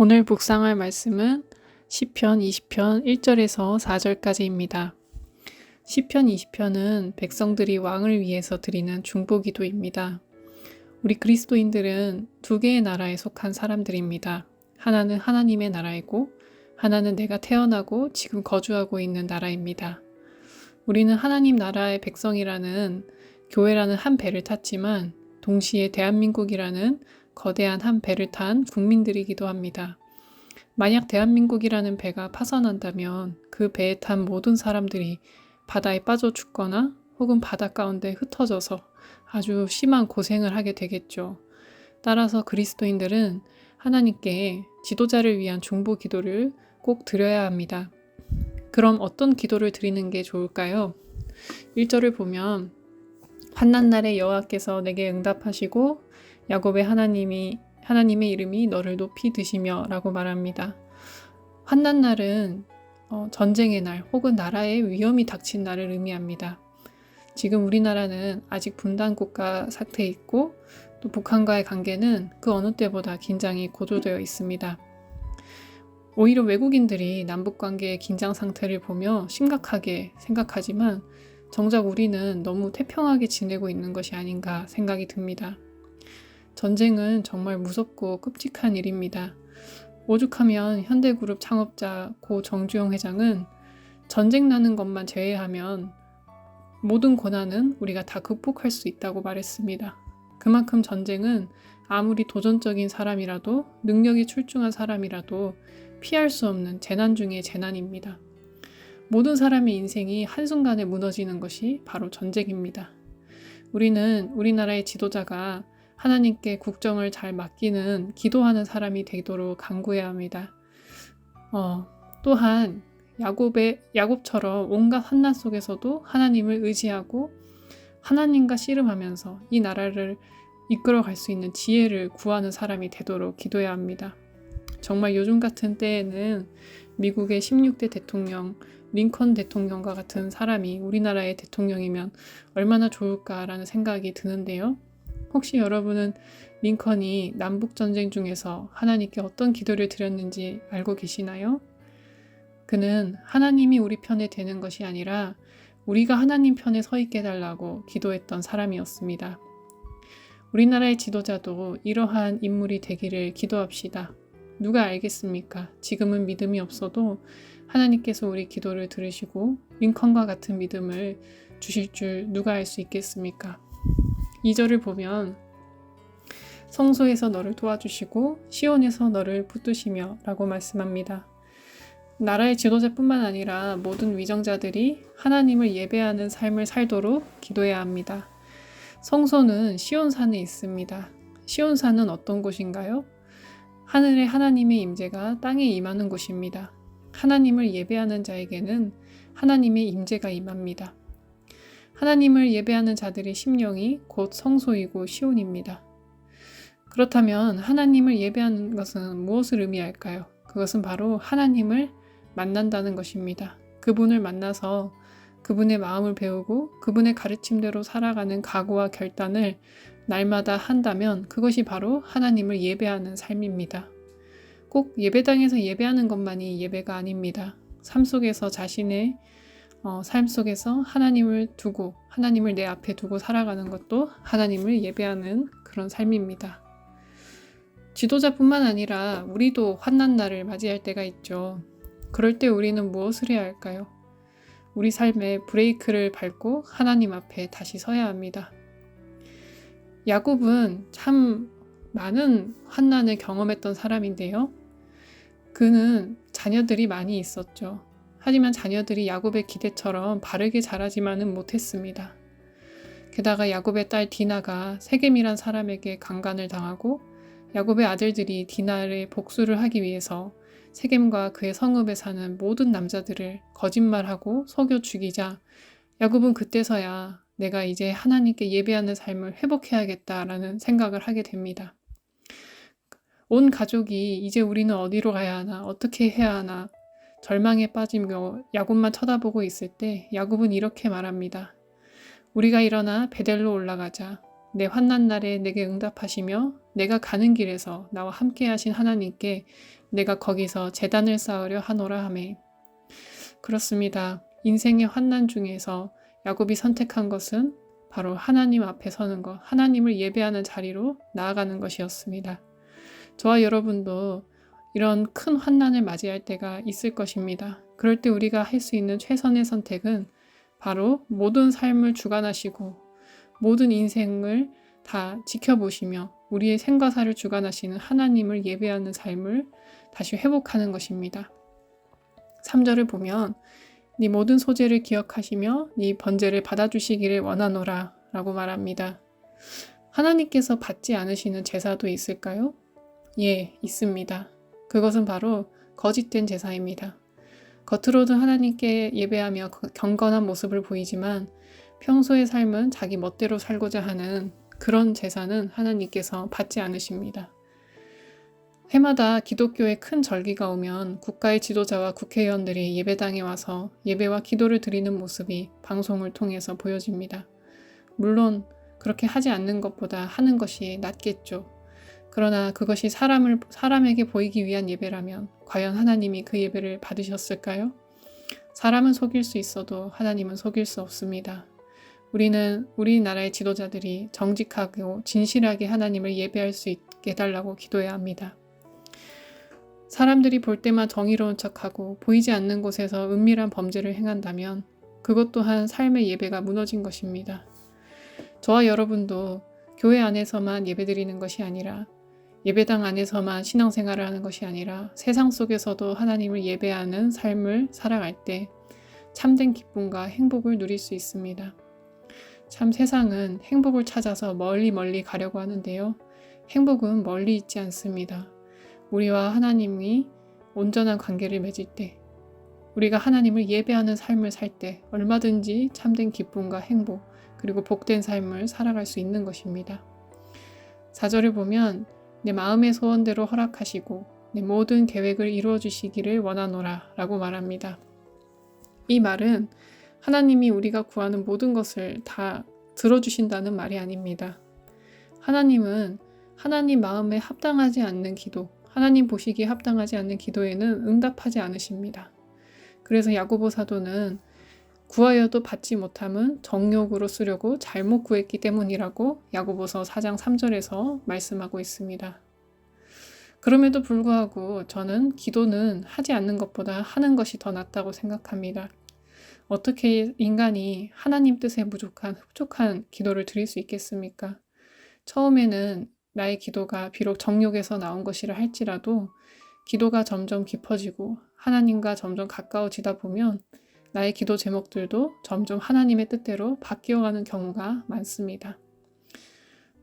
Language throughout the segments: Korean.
오늘 묵상할 말씀은 시편 20편 1절에서 4절까지입니다. 시편 20편은 백성들이 왕을 위해서 드리는 중보기도입니다. 우리 그리스도인들은 두 개의 나라에 속한 사람들입니다. 하나는 하나님의 나라이고 하나는 내가 태어나고 지금 거주하고 있는 나라입니다. 우리는 하나님 나라의 백성이라는 교회라는 한 배를 탔지만 동시에 대한민국이라는 거대한 한 배를 탄 국민들이기도 합니다. 만약 대한민국이라는 배가 파산한다면 그 배에 탄 모든 사람들이 바다에 빠져 죽거나 혹은 바다 가운데 흩어져서 아주 심한 고생을 하게 되겠죠. 따라서 그리스도인들은 하나님께 지도자를 위한 중보 기도를 꼭 드려야 합니다. 그럼 어떤 기도를 드리는 게 좋을까요? 1절을 보면 환난 날에 여호와께서 내게 응답하시고 야곱의 하나님이 하나님의 이름이 너를 높이 드시며라고 말합니다. 환난 날은 어, 전쟁의 날 혹은 나라에 위험이 닥친 날을 의미합니다. 지금 우리나라는 아직 분단 국가 상태에 있고 또 북한과의 관계는 그 어느 때보다 긴장이 고조되어 있습니다. 오히려 외국인들이 남북 관계의 긴장 상태를 보며 심각하게 생각하지만 정작 우리는 너무 태평하게 지내고 있는 것이 아닌가 생각이 듭니다. 전쟁은 정말 무섭고 끔찍한 일입니다. 오죽하면 현대그룹 창업자 고 정주영 회장은 전쟁 나는 것만 제외하면 모든 고난은 우리가 다 극복할 수 있다고 말했습니다. 그만큼 전쟁은 아무리 도전적인 사람이라도 능력이 출중한 사람이라도 피할 수 없는 재난 중의 재난입니다. 모든 사람의 인생이 한순간에 무너지는 것이 바로 전쟁입니다. 우리는 우리나라의 지도자가 하나님께 국정을 잘 맡기는 기도하는 사람이 되도록 간구해야 합니다. 어, 또한 야곱의 야곱처럼 온갖 환난 속에서도 하나님을 의지하고 하나님과 씨름하면서 이 나라를 이끌어 갈 수 있는 지혜를 구하는 사람이 되도록 기도해야 합니다. 정말 요즘 같은 때에는 미국의 16대 대통령 링컨 대통령과 같은 사람이 우리나라의 대통령이면 얼마나 좋을까라는 생각이 드는데요. 혹시 여러분은 링컨이 남북전쟁 중에서 하나님께 어떤 기도를 드렸는지 알고 계시나요? 그는 하나님이 우리 편에 되는 것이 아니라 우리가 하나님 편에 서 있게 해달라고 기도했던 사람이었습니다. 우리나라의 지도자도 이러한 인물이 되기를 기도합시다. 누가 알겠습니까? 지금은 믿음이 없어도 하나님께서 우리 기도를 들으시고 링컨과 같은 믿음을 주실 줄 누가 알 수 있겠습니까? 2절을 보면 성소에서 너를 도와주시고 시온에서 너를 붙드시며 라고 말씀합니다. 나라의 지도자뿐만 아니라 모든 위정자들이 하나님을 예배하는 삶을 살도록 기도해야 합니다. 성소는 시온산에 있습니다. 시온산은 어떤 곳인가요? 하늘의 하나님의 임재가 땅에 임하는 곳입니다. 하나님을 예배하는 자에게는 하나님의 임재가 임합니다. 하나님을 예배하는 자들의 심령이 곧 성소이고 시온입니다. 그렇다면 하나님을 예배하는 것은 무엇을 의미할까요? 그것은 바로 하나님을 만난다는 것입니다. 그분을 만나서 그분의 마음을 배우고 그분의 가르침대로 살아가는 각오와 결단을 날마다 한다면 그것이 바로 하나님을 예배하는 삶입니다. 꼭 예배당에서 예배하는 것만이 예배가 아닙니다. 삶 속에서 자신의 어, 삶 속에서 하나님을 두고 하나님을 내 앞에 두고 살아가는 것도 하나님을 예배하는 그런 삶입니다. 지도자뿐만 아니라 우리도 환난 날을 맞이할 때가 있죠. 그럴 때 우리는 무엇을 해야 할까요? 우리 삶에 브레이크를 밟고 하나님 앞에 다시 서야 합니다. 야곱은 참 많은 환난을 경험했던 사람인데요. 그는 자녀들이 많이 있었죠. 하지만 자녀들이 야곱의 기대처럼 바르게 자라지만은 못했습니다. 게다가 야곱의 딸 디나가 세겜이란 사람에게 강간을 당하고 야곱의 아들들이 디나를 복수를 하기 위해서 세겜과 그의 성읍에 사는 모든 남자들을 거짓말하고 속여 죽이자 야곱은 그때서야 내가 이제 하나님께 예배하는 삶을 회복해야겠다라는 생각을 하게 됩니다. 온 가족이 이제 우리는 어디로 가야 하나, 어떻게 해야 하나, 절망에 빠지며 야곱만 쳐다보고 있을 때 야곱은 이렇게 말합니다. 우리가 일어나 베델로 올라가자. 내 환난 날에 내게 응답하시며 내가 가는 길에서 나와 함께 하신 하나님께 내가 거기서 재단을 쌓으려 하노라 하매 그렇습니다. 인생의 환난 중에서 야곱이 선택한 것은 바로 하나님 앞에 서는 것, 하나님을 예배하는 자리로 나아가는 것이었습니다. 저와 여러분도 이런 큰 환난을 맞이할 때가 있을 것입니다. 그럴 때 우리가 할 수 있는 최선의 선택은 바로 모든 삶을 주관하시고 모든 인생을 다 지켜보시며 우리의 생과 사를 주관하시는 하나님을 예배하는 삶을 다시 회복하는 것입니다. 3절을 보면 네 모든 소재를 기억하시며 네 번제를 받아주시기를 원하노라 라고 말합니다. 하나님께서 받지 않으시는 제사도 있을까요? 예, 있습니다. 그것은 바로 거짓된 제사입니다. 겉으로는 하나님께 예배하며 경건한 모습을 보이지만 평소의 삶은 자기 멋대로 살고자 하는 그런 제사는 하나님께서 받지 않으십니다. 해마다 기독교의 큰 절기가 오면 국가의 지도자와 국회의원들이 예배당에 와서 예배와 기도를 드리는 모습이 방송을 통해서 보여집니다. 물론 그렇게 하지 않는 것보다 하는 것이 낫겠죠. 그러나 그것이 사람을, 사람에게 보이기 위한 예배라면 과연 하나님이 그 예배를 받으셨을까요? 사람은 속일 수 있어도 하나님은 속일 수 없습니다. 우리는 우리나라의 지도자들이 정직하고 진실하게 하나님을 예배할 수 있게 해달라고 기도해야 합니다. 사람들이 볼 때만 정의로운 척하고 보이지 않는 곳에서 은밀한 범죄를 행한다면 그것 또한 삶의 예배가 무너진 것입니다. 저와 여러분도 교회 안에서만 예배드리는 것이 아니라 예배당 안에서만 신앙생활을 하는 것이 아니라 세상 속에서도 하나님을 예배하는 삶을 살아갈 때 참된 기쁨과 행복을 누릴 수 있습니다. 참 세상은 행복을 찾아서 멀리 멀리 가려고 하는데요. 행복은 멀리 있지 않습니다. 우리와 하나님이 온전한 관계를 맺을 때, 우리가 하나님을 예배하는 삶을 살 때 얼마든지 참된 기쁨과 행복, 그리고 복된 삶을 살아갈 수 있는 것입니다. 4절을 보면 내 마음의 소원대로 허락하시고 내 모든 계획을 이루어 주시기를 원하노라 라고 말합니다. 이 말은 하나님이 우리가 구하는 모든 것을 다 들어주신다는 말이 아닙니다. 하나님은 하나님 마음에 합당하지 않는 기도, 하나님 보시기에 합당하지 않는 기도에는 응답하지 않으십니다. 그래서 야고보 사도는 구하여도 받지 못함은 정욕으로 쓰려고 잘못 구했기 때문이라고 야고보서 4장 3절에서 말씀하고 있습니다. 그럼에도 불구하고 저는 기도는 하지 않는 것보다 하는 것이 더 낫다고 생각합니다. 어떻게 인간이 하나님 뜻에 부족한 흡족한 기도를 드릴 수 있겠습니까? 처음에는 나의 기도가 비록 정욕에서 나온 것이라 할지라도 기도가 점점 깊어지고 하나님과 점점 가까워지다 보면 나의 기도 제목들도 점점 하나님의 뜻대로 바뀌어가는 경우가 많습니다.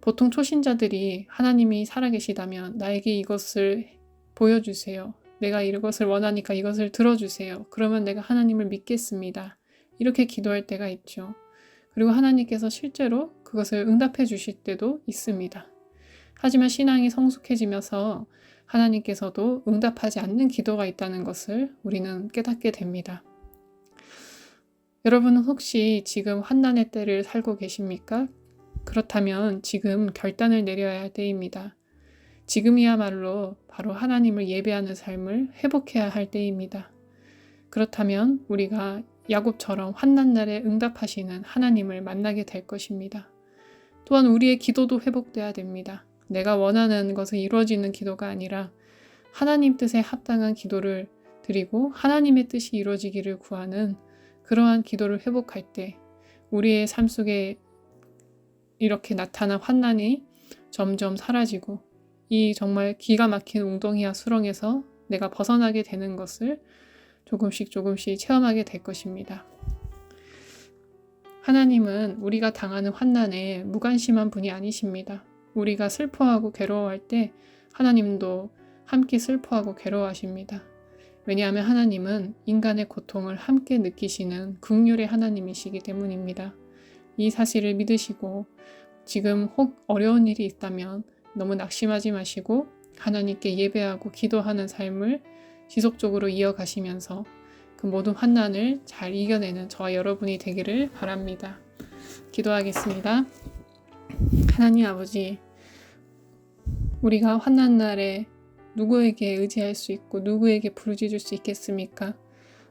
보통 초신자들이 하나님이 살아계시다면 나에게 이것을 보여주세요. 내가 이것을 원하니까 이것을 들어주세요. 그러면 내가 하나님을 믿겠습니다. 이렇게 기도할 때가 있죠. 그리고 하나님께서 실제로 그것을 응답해 주실 때도 있습니다. 하지만 신앙이 성숙해지면서 하나님께서도 응답하지 않는 기도가 있다는 것을 우리는 깨닫게 됩니다. 여러분은 혹시 지금 환난의 때를 살고 계십니까? 그렇다면 지금 결단을 내려야 할 때입니다. 지금이야말로 바로 하나님을 예배하는 삶을 회복해야 할 때입니다. 그렇다면 우리가 야곱처럼 환난 날에 응답하시는 하나님을 만나게 될 것입니다. 또한 우리의 기도도 회복돼야 됩니다. 내가 원하는 것은 이루어지는 기도가 아니라 하나님 뜻에 합당한 기도를 드리고 하나님의 뜻이 이루어지기를 구하는 그러한 기도를 회복할 때 우리의 삶 속에 이렇게 나타난 환난이 점점 사라지고 이 정말 기가 막힌 웅덩이와 수렁에서 내가 벗어나게 되는 것을 조금씩 조금씩 체험하게 될 것입니다. 하나님은 우리가 당하는 환난에 무관심한 분이 아니십니다. 우리가 슬퍼하고 괴로워할 때 하나님도 함께 슬퍼하고 괴로워하십니다. 왜냐하면 하나님은 인간의 고통을 함께 느끼시는 극률의 하나님이시기 때문입니다. 이 사실을 믿으시고 지금 혹 어려운 일이 있다면 너무 낙심하지 마시고 하나님께 예배하고 기도하는 삶을 지속적으로 이어가시면서 그 모든 환난을 잘 이겨내는 저와 여러분이 되기를 바랍니다. 기도하겠습니다. 하나님 아버지, 우리가 환난 날에 누구에게 의지할 수 있고 누구에게 부르짖을 수 있겠습니까?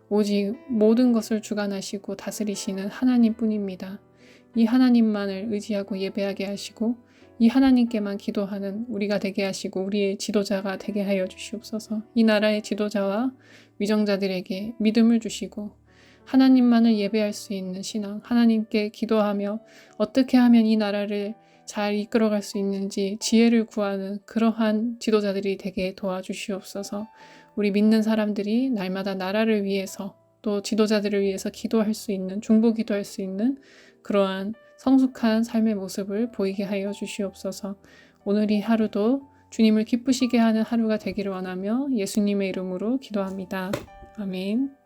오직 모든 것을 주관하시고 다스리시는 하나님 뿐입니다. 이 하나님만을 의지하고 예배하게 하시고 이 하나님께만 기도하는 우리가 되게 하시고 우리의 지도자가 되게 하여 주시옵소서. 이 나라의 지도자와 위정자들에게 믿음을 주시고 하나님만을 예배할 수 있는 신앙, 하나님께 기도하며 어떻게 하면 이 나라를 잘 이끌어갈 수 있는지 지혜를 구하는 그러한 지도자들이 되게 도와주시옵소서. 우리 믿는 사람들이 날마다 나라를 위해서 또 지도자들을 위해서 기도할 수 있는 중보 기도할 수 있는 그러한 성숙한 삶의 모습을 보이게 하여 주시옵소서. 오늘 이 하루도 주님을 기쁘시게 하는 하루가 되기를 원하며 예수님의 이름으로 기도합니다. 아멘.